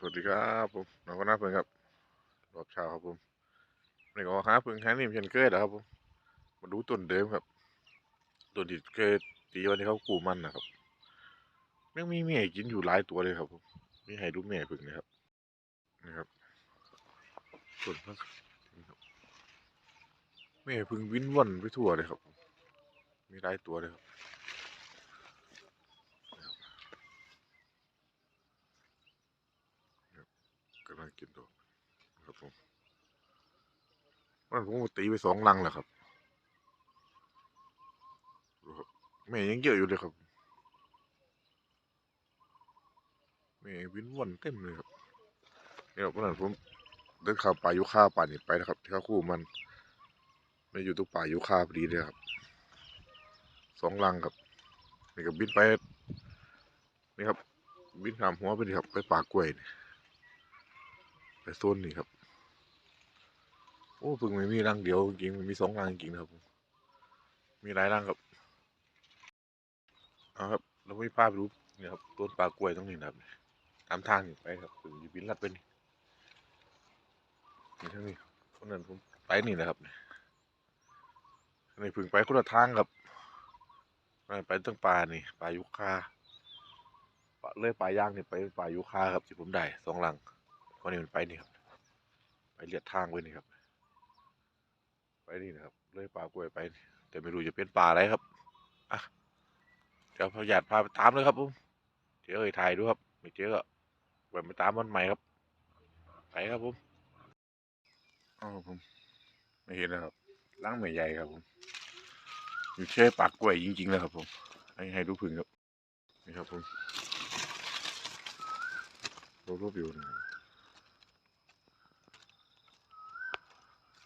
สวัสดีครับผมน้องก็น่าเพิ่งครับรอบเช้าครับผมนี่ก็หาเพิ่งหานี่เช่นเคยนะครับผมมาดูต้นเดิมครับต้นที่เคยตีวันที่เขากู้มันนะครับยังมีแม่กินอยู่หลายตัวเลยครับผมมีให้ดูแม่เพิ่งนะครับนี่ครับต้นพักนี่ครับแม่เพิ่งวิ่นว่อนไปทั่วเลยครับ มีหลายตัวเลยครับ กำลังกินตัวครับผมมันผมตีไปสองลังแล้วครับดูครับแม่ยังเยอะอยู่เลยครับแม่วินวันเต็มเลยครับเนี่ยครับวันนั้นผมเดินข้าวป่ายุคาป่านี่ไปนะครับที่าคู่มันไม่อยู่ตรงป่ายุคาพอดีเลยครับสองลังครับนี่ก็บินไปนี่ครับบินขามหัวไปนี่ครับไปป่ากล้วยนี่ ไปโซนนี่ครับ โอ้เพิ่งไม่มีรังเดียวจริงมีสองรังจริงนะครับมีหลายรังครับเอาครับเราไม่พาไปดูเนี่ยครับต้นปลากล้วยตรงนี้นะครับตามทางนี่ไปครับถึงจะบินลัดไปนี่นี่ทั้งนี้คนนั้นผมไปนี่นะครับนี่พึ่งไปคนละทางครับไปตั้งป่านี่ป่ายุคาป่าเลยป่าย่างนี่ไปป่ายุคาครับที่ผมได้สองรัง อนนี้มันไปนี่ครับ ไปเลียดทางไว้นี่ครับ ไปนี่นะครับเลยป่ากล้วยไปนี่แต่ไม่รู้จะเป็นป่าอะไรครับอะเดี๋ยวพยาดพาไปตามเลยครับผมเดี๋ยวเอ่ยถ่ายดูครับไม่เจอก็แบบไปตามมันใหม่ครับ ไปครับผมอ๋อผมไม่เห็นนะครับล้างไม่ใหญ่ครับผมอยู่เช่ปากกล้วยจริงๆเลยครับผมให้ให้ดูพึ่งครับนี่ครับผมรูปรูปอยู่นะครับ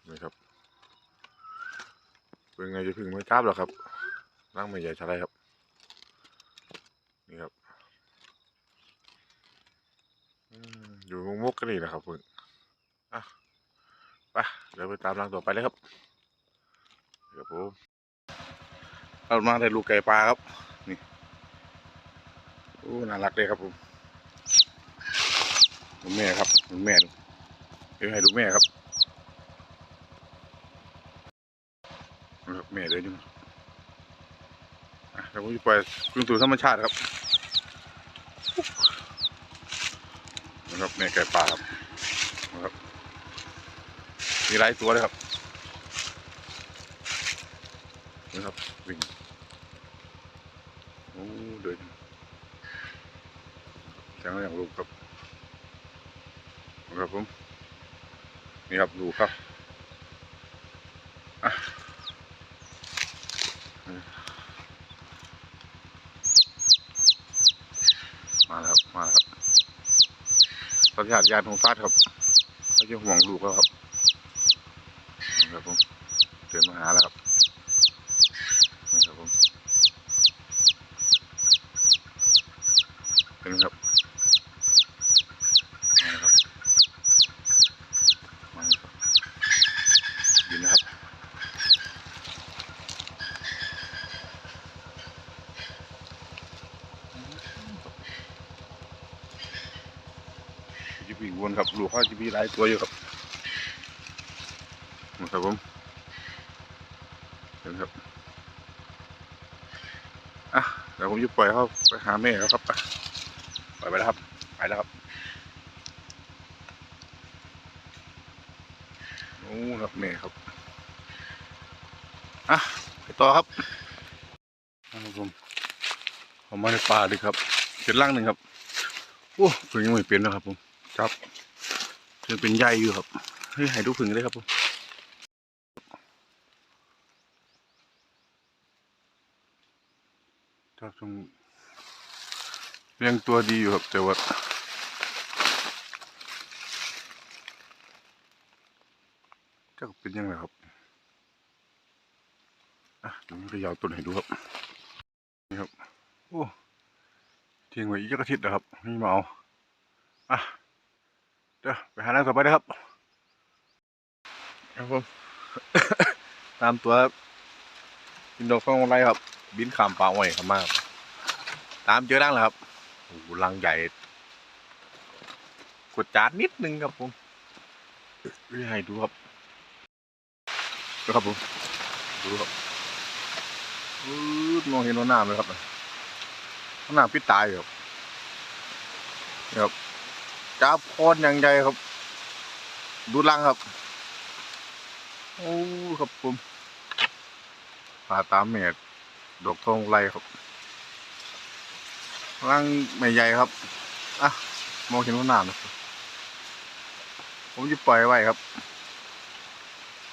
นี่ครับเป็นไงจะพึ่งไม่จับหรอครับนั่งไม่ใหญ่เท่าไรครับ นี่ครับอยู่มุกมุกกันนี่นะครับพึ่งอะไปเดี๋ยวไปตามรังต่อไปเลยครับนี่ครับผมเอามาได้ลูกไก่ปลาครับ นี่โอ้น่ารักเลยครับผมดูกแม่ครับดูกแม่ดูเดี๋ยวให้ดูกแม่ครับ นะครับ แม่เลยนี่อะแล้วผมจะปล่อยคืนสู่ธรรมชาติครับนะครับแม่ไก่ป่าครับนะครับมีหลายตัวเลยครับนะครับวิ่งโอ้เดินแข็งแรงลูกครับนะครับผมนี่ครับดูครับ มาแล้วครับ มาแล้วครับ สัญชาตญาณของฟาดครับเขาจะห่วงลูกแล้วครับนะครับผมเดินมาหาแล้วครับนี่ครับผมเป็นครับมาแล้วครับมาแล้วครับยินนะครับ จะ วิ่งวนครับลูกเขาจะมีหลายตัวอยู่ครับนะครับผมเห็นครับอะเดี๋ยวผมจะปล่อยเขาไปหาแม่เขาครับไปล่อยไปแล้วครับไปแล้วครับโอ้ครับแม่ครับอะไปต่อครับนะครับผมผมมาในป่าเลยครับเป็นร่างหนึ่งครับโอ้เพิ่งยังไม่เป็นนะครับผม ครับยังเป็นใยอยู่ครับเฮ้ยให้ดูผึ่งเลยครับผมครับตรงเลี้ยงตัวดีอยู่ครับแต่ว่าจะเป็นยังไงครับอะเดี๋ยวจะยาวต้นให้ดูครับนี่ครับโอ้ทิ้งไว้อีกอาทิตย์นะครับนี่มาเอาอะ เดี๋ยวไปหาแรงต่อไปนะครับครับผม ตามตัวกินดอกฟองอะไรครับ บินขามป่าอ้อยครับมาก ตามเจอร่างแล้วครับโอ้โหรังใหญ่กดจานนิดนึงครับผมให้ดูครับดูครับผมดูครับมองเห็นว่าน้ำเลยครับน้ำพิษตายอยู่ครับครับ จับคอนอย่างใหญ่ครับ ดูลังครับ โอ้ครับผมปลาตามเมดดอกทองไรครับลังไม่ใหญ่ครับอะมองเห็นว่าน้ำนะผมจะปล่อยไว้ครับ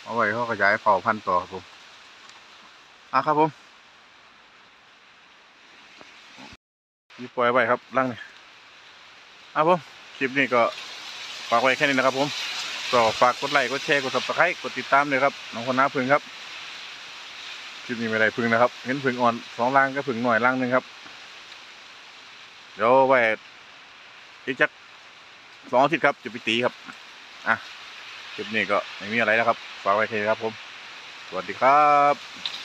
เอาไว้เขาขยายเผ่าพันธุ์ต่อครับผมอะครับผมจะปล่อยไว้ครับลังนี่อะผม คลิปนี้ก็ฝากไว้แค่นี้นะครับ ผมก็ฝากกดไลค์กดแชร์กด subscribe กดติดตามเลยครับน้องคนน้าพึ่งครับคลิปนี้ไม่ได้พึ่งนะครับเห็นพึ่งอ่อนสองล่างก็พึ่งหน่อยล่างหนึ่งครับเดี๋ยวไว้อีกจักสองอาทิตย์ครับจะไปตีครับอะคลิปนี้ก็ไม่มีอะไรแล้วครับฝากไว้แค่นี้ครับผม สวัสดีครับ